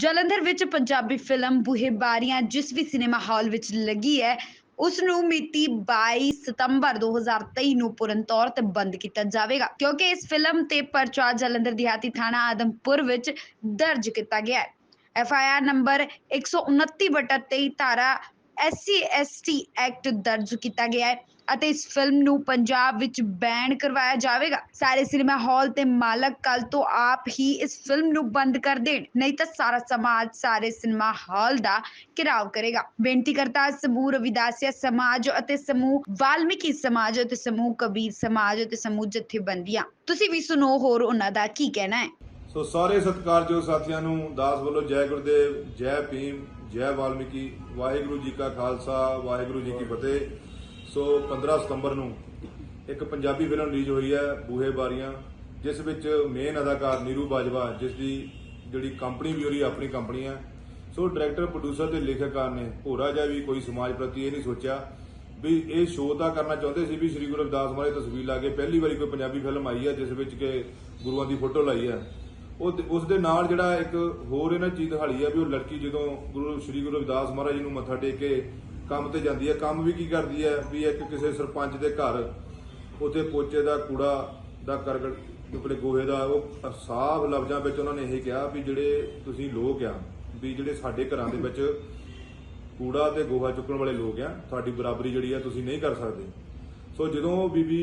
ਜਲੰਧਰ ਵਿੱਚ ਪੰਜਾਬੀ ਫਿਲਮ ਬੂਹੇ ਬਾਰੀਆਂ ਜਿਸ ਵੀ ਸਿਨੇਮਾ ਹਾਲ ਵਿੱਚ ਲੱਗੀ ਹੈ ਉਸ ਨੂੰ ਮਿਤੀ 22 ਸਤੰਬਰ 2023 ਨੂੰ ਪੂਰਨ ਤੌਰ ਤੇ ਬੰਦ ਕੀਤਾ ਜਾਵੇਗਾ, ਕਿਉਂਕਿ ਇਸ ਫਿਲਮ ਤੇ ਪਰਚਾ ਜਲੰਧਰ ਦਿਹਾਤੀ ਥਾਣਾ ਆਦਮਪੁਰ ਵਿੱਚ ਦਰਜ ਕੀਤਾ ਗਿਆ ਹੈ। ਐਫ ਆਈ ਆਰ ਨੰਬਰ 129/23 ਧਾਰਾ ਐਸਸੀ ਐਸਟੀ ਐਕਟ ਦਰਜ ਕੀਤਾ ਗਿਆ ਹੈ। ਅਤੇ ਇਸ ਫਿਲਮ ਨੂੰ ਪੰਜਾਬ ਵਿੱਚ ਬੈਨ ਕਰਵਾਇਆ ਜਾਵੇਗਾ। ਸਾਰੇ ਸਿਨੇਮਾ ਹਾਲ ਤੇ ਮਾਲਕ ਕੱਲ ਤੋਂ ਆਪ ਹੀ ਇਸ ਫਿਲਮ ਨੂੰ ਬੰਦ ਕਰ ਦੇਣ। ਨਹੀਂ ਤਾਂ ਸਾਰਾ ਸਮਾਜ, ਸਾਰੇ ਸਿਨੇਮਾ ਹਾਲ ਦਾ ਘਿਰਾਵ ਕਰੇਗਾ। ਬੇਨਤੀ ਕਰਤਾ ਸਮੂਹ ਰਵਿਦਾਸੀਆ ਸਮਾਜ ਅਤੇ ਸਮੂਹ ਵਾਲਮੀਕੀ ਸਮਾਜ ਅਤੇ ਸਮੂਹ ਕਬੀਰ ਸਮਾਜ ਅਤੇ ਸਮੂਹ ਜਥੇਬੰਦੀਆਂ। ਤੁਸੀਂ ਵੀ ਸੁਣੋ ਹੋਰ ਉਹਨਾਂ ਦਾ ਕੀ ਕਹਿਣਾ ਹੈ। ਸੋ ਸਾਰੇ ਸਤਿਕਾਰਯੋਗ ਸਾਥੀਆਂ ਨੂੰ ਦਾਸ ਵੱਲੋਂ ਜੈ ਗੁਰਦੇਵ, ਜੈ ਭੀਮ, ਜੈ ਵਾਲਮੀਕੀ, ਵਾਹਿਗੁਰੂ ਜੀ ਕਾ ਖਾਲਸਾ, ਵਾਹਿਗੁਰੂ ਜੀ ਕੀ ਫਤਿਹ। ਸੋ 15 ਸਤੰਬਰ ਨੂੰ ਇੱਕ ਪੰਜਾਬੀ ਫਿਲਮ ਰਿਲੀਜ਼ ਹੋਈ ਹੈ, ਬੂਹੇ ਬਾਰੀਆਂ, ਜਿਸ ਵਿੱਚ ਮੇਨ ਅਦਾਕਾਰ ਨੀਰੂ ਬਾਜਵਾ, ਜਿਸ ਦੀ ਜਿਹੜੀ ਕੰਪਨੀ ਵੀ ਉਹਦੀ ਆਪਣੀ ਕੰਪਨੀ ਹੈ। ਸੋ ਡਾਇਰੈਕਟਰ ਪ੍ਰੋਡਿਊਸਰ ਤੇ ਲੇਖਕਕਾਰ ਨੇ ਭੋਰਾ ਜਿਹਾ ਵੀ ਕੋਈ ਸਮਾਜ ਪ੍ਰਤੀ ਇਹ ਨਹੀਂ ਸੋਚਿਆ ਵੀ ਇਹ ਸ਼ੋਅ ਤਾਂ ਕਰਨਾ ਚਾਹੁੰਦੇ ਸੀ ਵੀ ਸ੍ਰੀ ਗੁਰੂ ਰਵਿਦਾਸ ਮਹਾਰਾਜ ਤਸਵੀਰ ਲਾ ਕੇ ਪਹਿਲੀ ਵਾਰੀ ਕੋਈ ਪੰਜਾਬੀ ਫਿਲਮ ਆਈ ਹੈ, ਜਿਸ ਵਿੱਚ ਕਿ ਗੁਰੂਆਂ ਦੀ ਫੋਟੋ ਲਾਈ ਹੈ। ਉਹ ਉਸ ਦੇ ਨਾਲ ਜਿਹੜਾ ਇੱਕ ਹੋਰ ਇਹਨਾਂ ਚੀਜ਼ ਦਿਖਾਲੀ ਆ ਵੀ ਉਹ ਲੜਕੀ ਜਦੋਂ ਗੁਰੂ ਸ੍ਰੀ ਗੁਰੂ ਰਵਿਦਾਸ ਮਹਾਰਾਜ ਜੀ ਨੂੰ ਮੱਥਾ ਟੇਕ ਕੇ ਕੰਮ ਤੇ ਜਾਂਦੀ ਹੈ। ਕੰਮ ਵੀ ਕੀ ਕਰਦੀ ਹੈ? ਵੀ ਇੱਕ ਕਿਸੇ ਸਰਪੰਚ ਦੇ ਘਰ ਉੱਥੇ ਪੋਚੇ ਦਾ, ਕੂੜਾ ਦਾ, ਕਰਕਟ ਆਪਣੇ ਗੋਹੇ ਦਾ, ਉਹ ਸਾਫ਼ ਲਫ਼ਜ਼ਾਂ ਵਿੱਚ ਉਹਨਾਂ ਨੇ ਇਹ ਕਿਹਾ ਵੀ ਜਿਹੜੇ ਤੁਸੀਂ ਲੋਕ ਆ, ਵੀ ਜਿਹੜੇ ਸਾਡੇ ਘਰਾਂ ਦੇ ਵਿੱਚ ਕੂੜਾ ਤੇ ਗੋਹਾ ਚੁੱਕਣ ਵਾਲੇ ਲੋਕ ਆ, ਤੁਹਾਡੀ ਬਰਾਬਰੀ ਜਿਹੜੀ ਆ ਤੁਸੀਂ ਨਹੀਂ ਕਰ ਸਕਦੇ। ਸੋ ਜਦੋਂ ਬੀਬੀ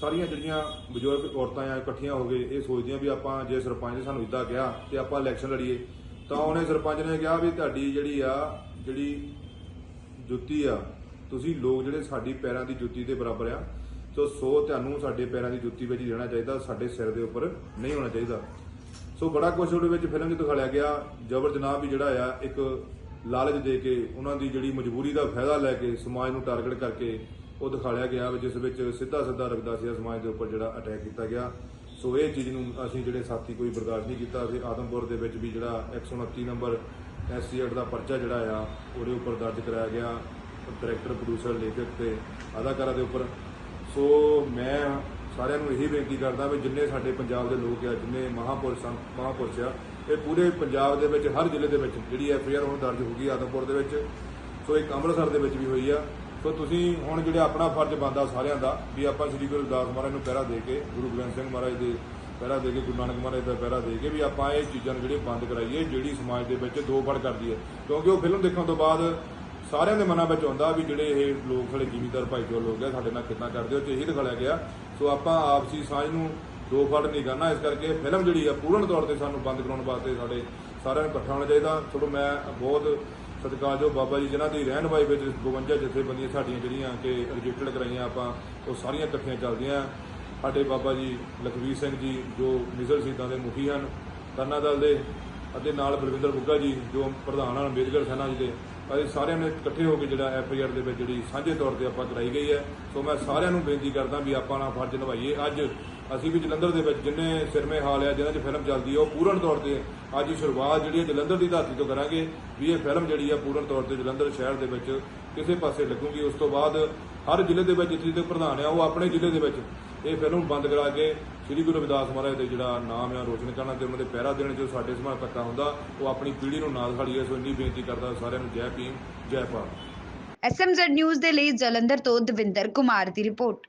ਸਾਰੀਆਂ ਜਿਹੜੀਆਂ ਬਜ਼ੁਰਗ ਔਰਤਾਂ ਆ, ਇਕੱਠੀਆਂ ਹੋ ਗਏ ਇਹ ਸੋਚਦੀਆਂ ਵੀ ਆਪਾਂ ਜੇ ਸਰਪੰਚ ਨੇ ਸਾਨੂੰ ਇਦਾਂ ਕਿਹਾ ਤੇ ਆਪਾਂ ਇਲੈਕਸ਼ਨ ਲੜੀਏ, ਤਾਂ ਉਹਨੇ ਸਰਪੰਚ ਨੇ ਕਿਹਾ ਵੀ ਤੁਹਾਡੀ ਜਿਹੜੀ ਆ, ਜਿਹੜੀ ਜੁੱਤੀ ਆ। ਤੁਸੀਂ ਲੋਕ ਜਿਹੜੇ ਸਾਡੀ ਪੈਰਾਂ ਦੀ ਜੁੱਤੀ ਦੇ ਬਰਾਬਰ ਆ, ਸੋ ਸੋ ਤੁਹਾਨੂੰ ਸਾਡੇ ਪੈਰਾਂ ਦੀ ਜੁੱਤੀ ਵਿੱਚ ਹੀ ਰਹਿਣਾ ਚਾਹੀਦਾ, ਸਾਡੇ ਸਿਰ ਦੇ ਉੱਪਰ ਨਹੀਂ ਹੋਣਾ ਚਾਹੀਦਾ। ਸੋ ਬੜਾ ਕੁਝ ਉਹਦੇ ਵਿੱਚ ਫਿਲਮ 'ਚ ਦਿਖਾਇਆ ਗਿਆ। ਜਬਰ ਜਨਾਬ ਵੀ ਜਿਹੜਾ ਆ, ਇੱਕ ਲਾਲਚ ਦੇ ਕੇ ਉਹਨਾਂ ਦੀ ਜਿਹੜੀ ਮਜਬੂਰੀ ਦਾ ਫਾਇਦਾ ਲੈ ਕੇ ਸਮਾਜ ਨੂੰ ਟਾਰਗੇਟ ਕਰਕੇ ਉਹ ਦਿਖਾਇਆ ਗਿਆ, ਜਿਸ ਵਿੱਚ ਸਿੱਧਾ ਸਿੱਧਾ ਰਵਿਦਾਸੀਆ ਸਮਾਜ ਦੇ ਉੱਪਰ ਜਿਹੜਾ ਅਟੈਕ ਕੀਤਾ ਗਿਆ। ਸੋ ਇਹ ਚੀਜ਼ ਨੂੰ ਅਸੀਂ ਜਿਹੜੇ ਸਾਥੀ ਕੋਈ ਬਰਦਾਸ਼ਤ ਨਹੀਂ ਕੀਤਾ, ਅਸੀਂ ਆਦਮਪੁਰ ਦੇ ਵਿੱਚ ਵੀ ਜਿਹੜਾ 129 ਨੰਬਰ ਐਸਸੀ ਦਾ ਪਰਚਾ ਜਿਹੜਾ ਆ, ਉਹਦੇ ਉੱਪਰ ਦਰਜ ਕਰਾਇਆ ਗਿਆ ਡਾਇਰੈਕਟਰ ਪ੍ਰੋਡਿਊਸਰ ਲੇਖਕ ਤੇ ਅਦਾਕਾਰਾਂ ਦੇ ਉੱਪਰ। ਸੋ ਮੈਂ ਸਾਰਿਆਂ ਨੂੰ ਇਹੀ ਬੇਨਤੀ ਕਰਦਾ ਵੀ ਜਿੰਨੇ ਸਾਡੇ ਪੰਜਾਬ ਦੇ ਲੋਕ ਆ, ਜਿੰਨੇ ਮਹਾਪੁਰਸ਼ ਹਨ ਮਹਾਪੁਰਸ਼ ਆ, ਇਹ ਪੂਰੇ ਪੰਜਾਬ ਦੇ ਵਿੱਚ, ਹਰ ਜ਼ਿਲ੍ਹੇ ਦੇ ਵਿੱਚ, ਜਿਹੜੀ ਐਫ ਆਈ ਆਰ ਹੁਣ ਦਰਜ ਹੋ ਗਈ ਆਦਮਪੁਰ ਦੇ ਵਿੱਚ, ਸੋ ਇੱਕ ਅੰਮ੍ਰਿਤਸਰ ਦੇ ਵਿੱਚ ਵੀ ਹੋਈ ਆ। ਸੋ ਤੁਸੀਂ ਹੁਣ ਜਿਹੜੇ ਆਪਣਾ ਫਰਜ਼ ਬਣਦਾ ਸਾਰਿਆਂ ਦਾ, ਵੀ ਆਪਾਂ ਸ੍ਰੀ ਗੁਰੂ ਰਵਿਦਾਸ ਮਹਾਰਾਜ ਨੂੰ ਪਹਿਰਾ ਦੇ ਕੇ, ਗੁਰੂ ਗੋਬਿੰਦ ਸਿੰਘ ਮਹਾਰਾਜ ਦੇ ਪਹਿਰਾ ਦੇ ਕੇ ਗੁਰੂ ਨਾਨਕ ਮਹਾਰਾਜ ਦਾ ਪਹਿਰਾ ਦੇ ਕੇ ਵੀ ਆਪਾਂ ਇਹ ਚੀਜ਼ਾਂ ਨੂੰ ਜਿਹੜੀਆਂ ਬੰਦ ਕਰਾਈਏ, ਜਿਹੜੀ ਸਮਾਜ ਦੇ ਵਿੱਚ ਦੋ ਫੜ ਕਰਦੀ ਹੈ। ਕਿਉਂਕਿ ਉਹ ਫਿਲਮ ਦੇਖਣ ਤੋਂ ਬਾਅਦ ਸਾਰਿਆਂ ਦੇ ਮਨਾਂ ਵਿੱਚ ਆਉਂਦਾ ਵੀ ਜਿਹੜੇ ਇਹ ਲੋਕ ਸਾਡੇ ਜ਼ਿਮੀਂਦਾਰ ਭਾਈਚਾਰੇ ਲੋਕ ਆ, ਸਾਡੇ ਨਾਲ ਕਿੰਨਾ ਕਰਦੇ ਹੋ ਤੇ ਇਹੀ ਦਿਖਾਇਆ ਗਿਆ। ਸੋ ਆਪਾਂ ਆਪਸੀ ਸਾਂਝ ਨੂੰ ਦੋ ਫੜ ਨਹੀਂ ਕਰਨਾ। ਇਸ ਕਰਕੇ ਫਿਲਮ ਜਿਹੜੀ ਆ, ਪੂਰਨ ਤੌਰ ਤੇ ਸਾਨੂੰ ਬੰਦ ਕਰਾਉਣ ਵਾਸਤੇ ਸਾਡੇ ਸਾਰਿਆਂ ਨੂੰ ਇਕੱਠਾ ਹੋਣਾ ਚਾਹੀਦਾ। ਚਲੋ ਮੈਂ ਬਹੁਤ ਸਤਿਕਾਰਯੋਗ ਬਾਬਾ ਜੀ, ਜਿਨ੍ਹਾਂ ਦੀ ਰਹਿਨਵਾਈ ਵਿੱਚ 52 ਜਥੇਬੰਦੀਆਂ ਸਾਡੀਆਂ ਜਿਹੜੀਆਂ ਕਿ ਰਜਿਸਟਰਡ ਕਰਾਈਆਂ ਆਪਾਂ, ਉਹ ਸਾਰੀਆਂ ਇਕੱਠੀਆਂ ਚੱਲਦੀਆਂ। ਸਾਡੇ ਬਾਬਾ ਜੀ ਲਖਵੀਰ ਸਿੰਘ ਜੀ, ਜੋ ਮਿਜ਼ਲ ਸੀਦਾਂ ਦੇ ਮੁਖੀ ਹਨ ਤਰਨਾ ਦਲ ਦੇ, ਅਤੇ ਨਾਲ ਬਲਵਿੰਦਰ ਬੁੱਗਾ ਜੀ, ਜੋ ਪ੍ਰਧਾਨ ਹਨ, ਅੰਬੇਦਕਰ ਸੈਨਾ ਜੀ ਦੇ। ਅਸੀਂ ਸਾਰਿਆਂ ਨੇ ਇਕੱਠੇ ਹੋ ਕੇ ਜਿਹੜਾ ਐਫ ਆਈ ਆਰ ਦੇ ਵਿੱਚ ਜਿਹੜੀ ਸਾਂਝੇ ਤੌਰ ਤੇ ਆਪਾਂ ਕਰਾਈ ਗਈ ਹੈ। ਸੋ ਮੈਂ ਸਾਰਿਆਂ ਨੂੰ ਬੇਨਤੀ ਕਰਦਾ ਵੀ ਆਪਾਂ ਨਾ ਫਰਜ਼ ਨਿਭਾਈਏ। ਅੱਜ ਅਸੀਂ ਵੀ ਜਲੰਧਰ ਦੇ ਵਿੱਚ ਜਿੰਨੇ ਸਿਰਮੇ ਹਾਲ ਆ ਜਿਨ੍ਹਾਂ 'ਚ ਫਿਲਮ ਚੱਲਦੀ ਹੈ, ਉਹ ਪੂਰਨ ਤੌਰ ਤੇ ਅੱਜ ਸ਼ੁਰੂਆਤ ਜਿਹੜੀ ਹੈ ਜਲੰਧਰ ਦੀ ਧਰਤੀ ਤੋਂ ਕਰਾਂਗੇ, ਵੀ ਇਹ ਫਿਲਮ ਜਿਹੜੀ ਆ ਪੂਰਨ ਤੌਰ ਤੇ ਜਲੰਧਰ ਸ਼ਹਿਰ ਦੇ ਵਿੱਚ ਕਿਸੇ ਪਾਸੇ ਲੱਗੂਗੀ। ਉਸ ਤੋਂ ਬਾਅਦ ਹਰ ਜ਼ਿਲ੍ਹੇ ਦੇ ਵਿੱਚ ਜਿੱਥੇ ਦੇ ਪ੍ਰਧਾਨ ਆ ਉਹ ਆਪਣੇ ਜ਼ਿਲ੍ਹੇ ਦੇ ਵਿੱਚ ਇਹ ਫਿਲਮ ਬੰਦ ਕਰਾ ਕੇ ਸ੍ਰੀ ਗੁਰੂ ਰਵਿਦਾਸ ਮਹਾਰਾਜ ਦੇ ਜਿਹੜਾ ਨਾਮ ਆ, ਰੋਸ਼ਨ ਕਰਨਾ ਤੇ ਉਹਨਾਂ ਦੇ ਪਹਿਰਾ ਦੇਣ ਜੋ ਸਾਡੇ ਸਮਾਜ ਪੱਕਾ ਹੁੰਦਾ, ਉਹ ਆਪਣੀ ਪੀੜ੍ਹੀ ਨੂੰ ਨਾਲ ਖੜੀਏ ਸੋ ਇੰਨੀ ਬੇਨਤੀ ਕਰਦਾ ਸਾਰਿਆਂ ਨੂੰ, ਜੈ ਭੀਮ, ਜੈ ਭਾਰਤ। ਐਸਐਮਜ਼ੈਡ ਨਿਊਜ਼ ਦੇ ਲਈ ਜਲੰਧਰ ਤੋਂ ਦਵਿੰਦਰ ਕੁਮਾਰ ਦੀ ਰਿਪੋਰਟ।